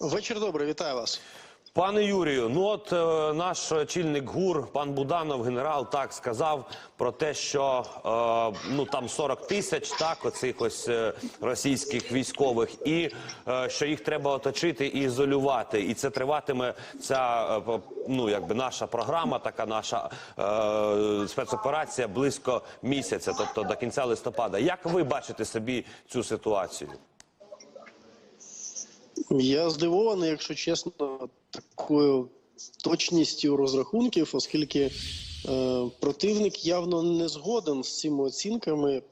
Вечір добрий, вітаю вас. Пане Юрію, ну от е, наш очільник ГУР, пан Буданов, генерал, так сказав про те, що е, ну там 40 тисяч так оцих ось е, російських військових, і е, що їх треба оточити і ізолювати. І це триватиме ця е, ну якби наша програма, така наша е, спецоперація близько місяця, тобто до кінця листопада. Як ви бачите собі цю ситуацію? Я здивований, якщо чесно, такою точністю розрахунків, оскільки е, противник явно не згоден з цими оцінками.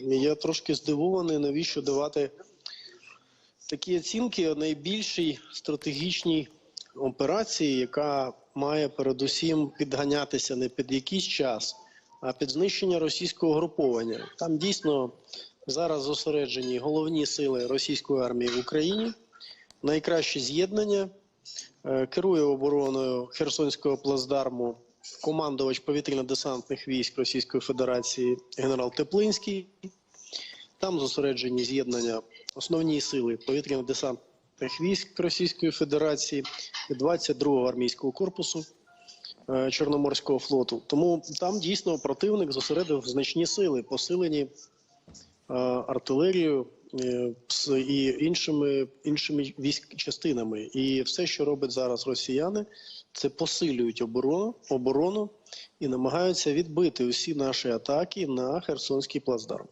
Я трошки здивований, навіщо давати такі оцінки найбільшій стратегічній операції, яка має передусім підганятися не під якийсь час, а під знищення російського груповання. Там дійсно зараз зосереджені головні сили російської армії в Україні, найкраще з'єднання. Е, Керує обороною Херсонського плацдарму командувач повітряно-десантних військ Російської Федерації генерал Теплинський. Там зосереджені з'єднання основні сили повітряно-десантних військ Російської Федерації і 22-го армійського корпусу е, Чорноморського флоту. Тому там дійсно противник зосередив значні сили, посилені е, артилерією і іншими іншими військ частинами. І все, що роблять зараз росіяни, це посилюють оборону, оборону і намагаються відбити усі наші атаки на Херсонський плацдарм.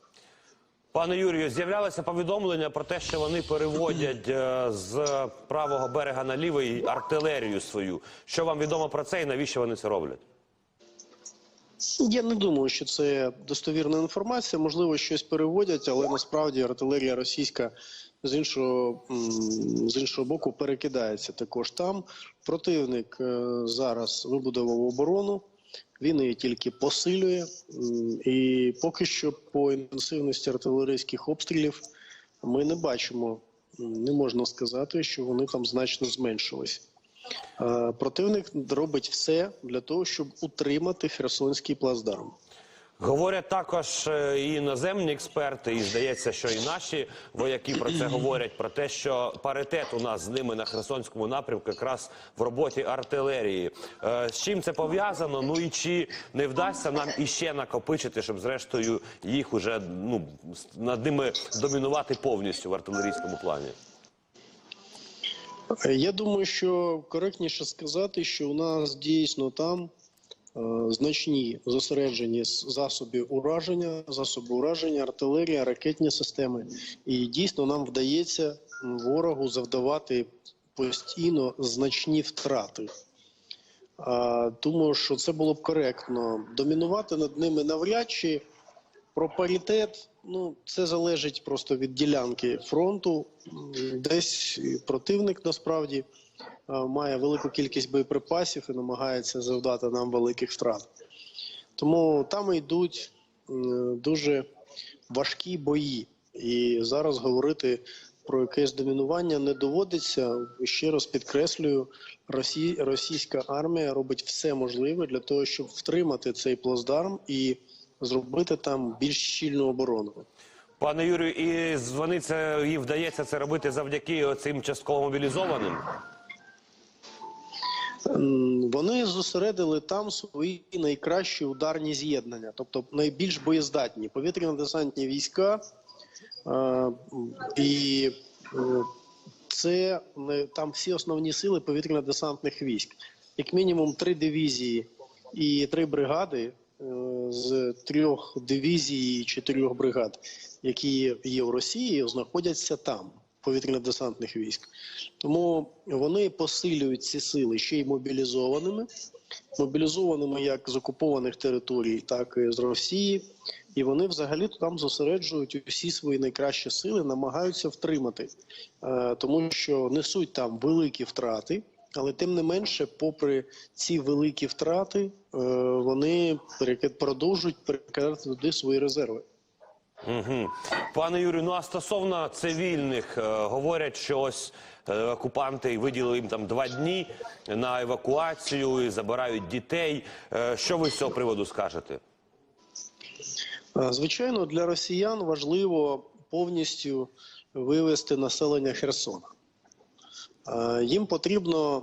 Пане Юрію, з'являлося повідомлення про те, що вони переводять е, з правого берега на лівий артилерію свою. Що вам відомо про це і навіщо вони це роблять? Я не думаю, що це достовірна інформація. Можливо, щось переводять, але насправді артилерія російська з іншого з іншого боку перекидається також там. Противник е, зараз вибудував оборону. Він її тільки посилює, і поки що по інтенсивності артилерійських обстрілів ми не бачимо, не можна сказати, що вони там значно зменшились. Е, Противник робить все для того, щоб утримати Херсонський плацдарм. Говорять також е, і іноземні експерти, і здається, що і наші вояки про це говорять: про те, що паритет у нас з ними на Херсонському напрямку якраз в роботі артилерії. Е, З чим це пов'язано? Ну і чи не вдасться нам іще накопичити, щоб зрештою їх уже ну над ними домінувати повністю в артилерійському плані? Я думаю, що коректніше сказати, що у нас дійсно там е, значні зосереджені засоби ураження, засоби ураження, артилерія, ракетні системи. І дійсно нам вдається ворогу завдавати постійно значні втрати. Думаю, що це було б коректно. Домінувати над ними навряд чи про паритет. Ну, це залежить просто від ділянки фронту. Десь противник насправді має велику кількість боєприпасів і намагається завдати нам великих втрат. Тому там йдуть дуже важкі бої. І зараз говорити про якесь домінування не доводиться. Ще раз підкреслюю, російська армія робить все можливе для того, щоб втримати цей плацдарм і зробити там більш щільну оборону. Пане Юрію, і вони це їй вдається це робити завдяки цим частково мобілізованим. Вони зосередили там свої найкращі ударні з'єднання, тобто найбільш боєздатні повітряно-десантні війська. е, І е, це там всі основні сили повітряно-десантних військ. Як мінімум три дивізії і три бригади з трьох дивізій і чотирьох бригад, які є в Росії, знаходяться там, повітряно-десантних військ. Тому вони посилюють ці сили ще й мобілізованими, мобілізованими як з окупованих територій, так і з Росії. І вони взагалі там зосереджують усі свої найкращі сили, намагаються втримати, е, тому що несуть там великі втрати. Але тим не менше, попри ці великі втрати, е, вони продовжують перекидати туди свої резерви. Угу. Пане Юрію, ну а стосовно цивільних, е, говорять, що ось е, окупанти виділили їм там два дні на евакуацію і забирають дітей. Що ви з цього приводу скажете? Звичайно, для росіян важливо повністю вивести населення Херсона. Е, Їм потрібно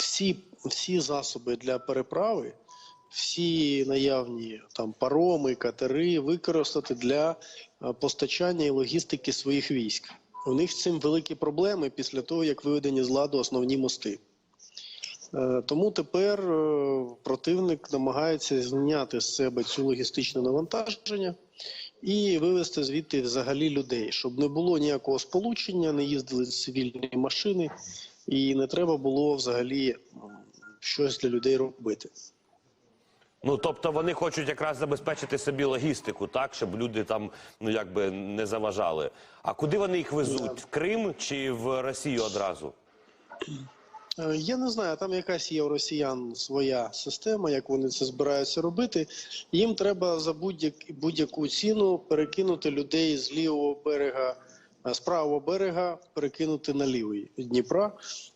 всі, всі засоби для переправи, всі наявні там пароми, катери використати для е, постачання і логістики своїх військ. У них з цим великі проблеми після того, як виведені з ладу основні мости. Е, Тому тепер противник намагається зняти з себе цю логістичне навантаження і вивезти звідти взагалі людей, щоб не було ніякого сполучення, не їздили цивільні машини, і не треба було взагалі щось для людей робити. Ну тобто вони хочуть якраз забезпечити собі логістику, так щоб люди там ну якби не заважали. А куди вони їх везуть? В Крим чи в Росію одразу? Е, Я не знаю, там якась є у росіян своя система, як вони це збираються робити. Їм треба за будь-як, будь-яку ціну перекинути людей з лівого берега, е, з правого берега, перекинути на лівий Дніпра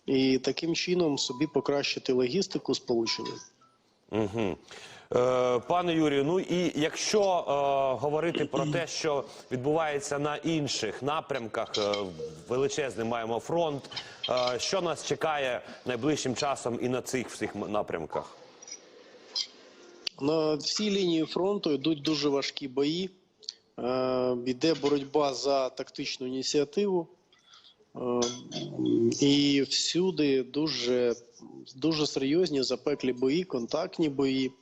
і таким чином собі покращити логістику сполучення. Угу. Е, пане Юрію, ну і якщо е, говорити про те, що відбувається на інших напрямках, е, величезний маємо фронт. Е, що нас чекає найближчим часом і на цих всіх напрямках? На всій лінії фронту йдуть дуже важкі бої. Е, Йде боротьба за тактичну ініціативу. Е, І всюди дуже, дуже серйозні запеклі бої, контактні бої,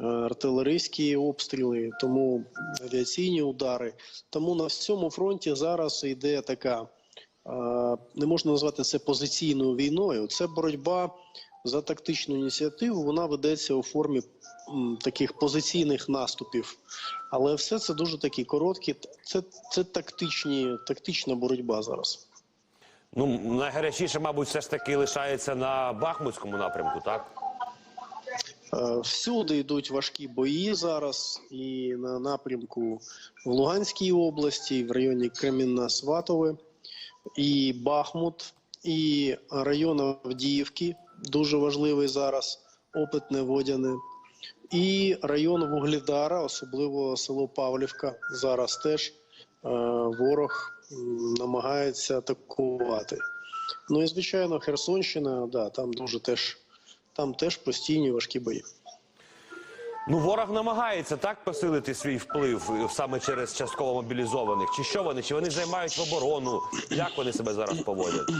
е, артилерійські обстріли, тому авіаційні удари. Тому на всьому фронті зараз йде така, е, не можна назвати це позиційною війною. Це боротьба за тактичну ініціативу. Вона ведеться у формі таких позиційних наступів. Але все це дуже такі короткі. Це, це тактичні, тактична боротьба зараз. Ну найгарячіше, мабуть, все ж таки лишається на Бахмутському напрямку, так? Е, Всюди йдуть важкі бої зараз, і на напрямку в Луганській області, в районі Кремінна-Сватове, і Бахмут, і район Авдіївки, дуже важливий зараз, опитне водяне, і район Вугледара, особливо село Павлівка. Зараз теж е, ворог м, намагається атакувати. Ну і звичайно, Херсонщина, да, там дуже теж. Там теж постійні важкі бої. Ну, ворог намагається так посилити свій вплив саме через частково мобілізованих. Чи що вони? Чи вони займають в оборону? Як вони себе зараз поводять?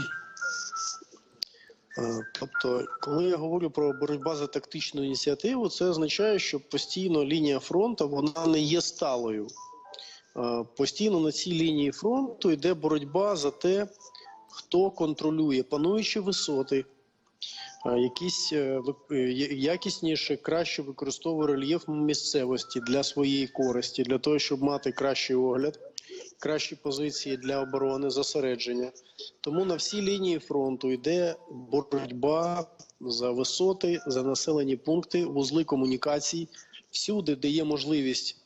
Е, Тобто, коли я говорю про боротьбу за тактичну ініціативу, це означає, що постійно лінія фронту вона не є сталою. Е, Постійно на цій лінії фронту йде боротьба за те, хто контролює пануючі висоти, е, якісь е, якісніше, краще використовує рельєф місцевості для своєї користі, для того, щоб мати кращий огляд, кращі позиції для оборони, зосередження. Тому на всій лінії фронту йде боротьба за висоти, за населені пункти, вузли комунікацій. Всюди, де є можливість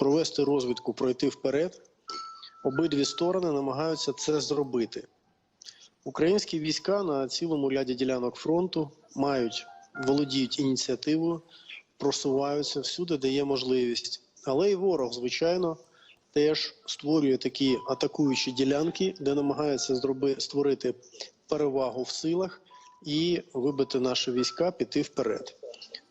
провести розвідку, пройти вперед, обидві сторони намагаються це зробити. Українські війська на цілому ряді ділянок фронту мають володіють ініціативою, просуваються всюди, де є можливість. Але і ворог, звичайно, теж створює такі атакуючі ділянки, де намагається зроби, створити перевагу в силах і вибити наші війська, піти вперед.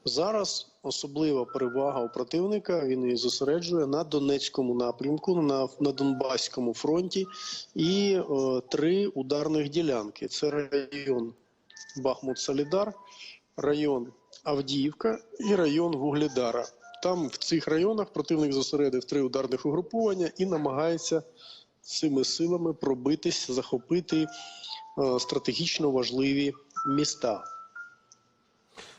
Зараз особлива перевага у противника. Він її зосереджує на Донецькому напрямку, на, на Донбаському фронті і е, три ударних ділянки: це район Бахмут-Солідар, район Авдіївка і район Вугледара. Там в цих районах противник зосередив три ударних угруповання і намагається цими силами пробитись, захопити е, стратегічно важливі міста.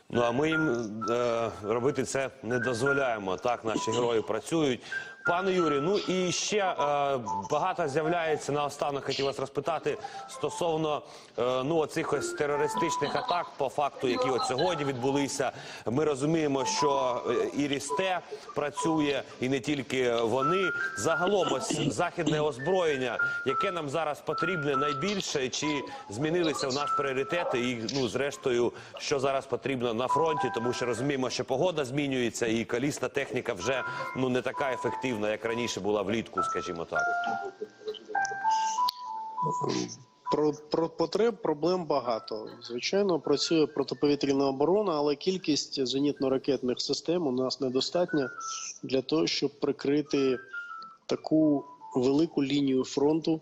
Ну а ми їм е, робити це не дозволяємо. Так наші герої працюють. Пане Юрію, ну і ще е, багато з'являється наостанок. Хотів вас розпитати стосовно е, ну оцих ось терористичних атак, по факту, які от сьогодні відбулися. Ми розуміємо, що е, і Рісте працює, і не тільки вони. Загалом ось західне озброєння, яке нам зараз потрібне найбільше, чи змінилися в нас пріоритети, і ну зрештою, що зараз потрібно на фронті, тому що розуміємо, що погода змінюється, і колісна техніка вже ну не така ефективна, як раніше була влітку, скажімо так. Про, про потреб проблем багато. Звичайно, працює протиповітряна оборона, але кількість зенітно-ракетних систем у нас недостатня для того, щоб прикрити таку велику лінію фронту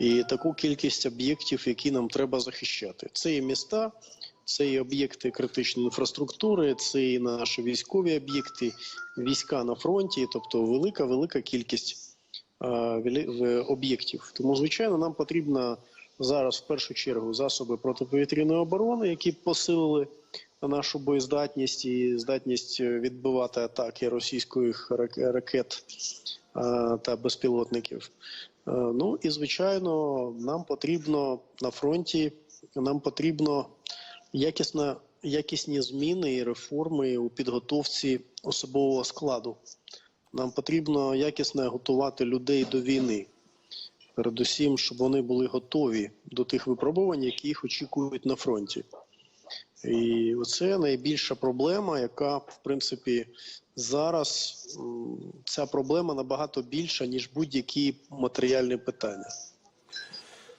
і таку кількість об'єктів, які нам треба захищати. Це і міста, це і об'єкти критичної інфраструктури, це і наші військові об'єкти, війська на фронті, тобто велика велика кількість е, об'єктів. Тому, звичайно, нам потрібно зараз в першу чергу засоби протиповітряної оборони, які посилили нашу боєздатність і здатність відбивати атаки російських ракет е, та безпілотників. Е, Ну і звичайно, нам потрібно на фронті, нам потрібно якісна, якісні зміни і реформи у підготовці особового складу. Нам потрібно якісно готувати людей до війни. Передусім, щоб вони були готові до тих випробувань, які їх очікують на фронті. І це найбільша проблема, яка, в принципі, зараз ця проблема набагато більша, ніж будь-які матеріальні питання.